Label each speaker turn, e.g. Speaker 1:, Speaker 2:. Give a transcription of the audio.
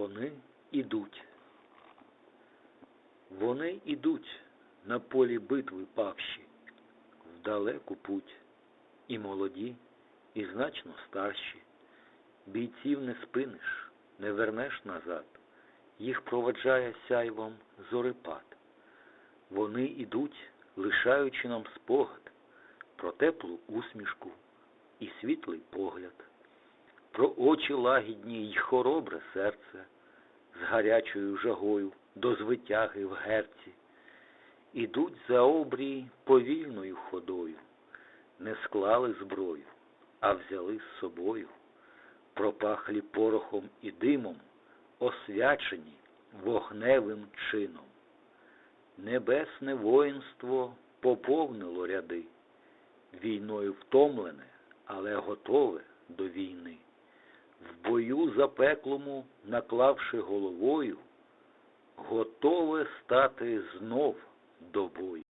Speaker 1: Вони ідуть. Вони ідуть на полі битви павші, в далеку путь, і молоді, і значно старші. Бійців не спиниш, не вернеш назад, їх проводжає сяйвом зорепад. Вони ідуть, лишаючи нам спогад про теплу усмішку і світлий погляд, про очі лагідні й хоробре серце з гарячою жагою до звитяги в герці. Ідуть за обрій повільною ходою, не склали зброю, а взяли з собою, пропахлі порохом і димом, освячені вогневим чином. Небесне воїнство поповнило ряди, війною втомлене, але готове до війни. Бою запеклому, наклавши головою, готове стати знов до бою.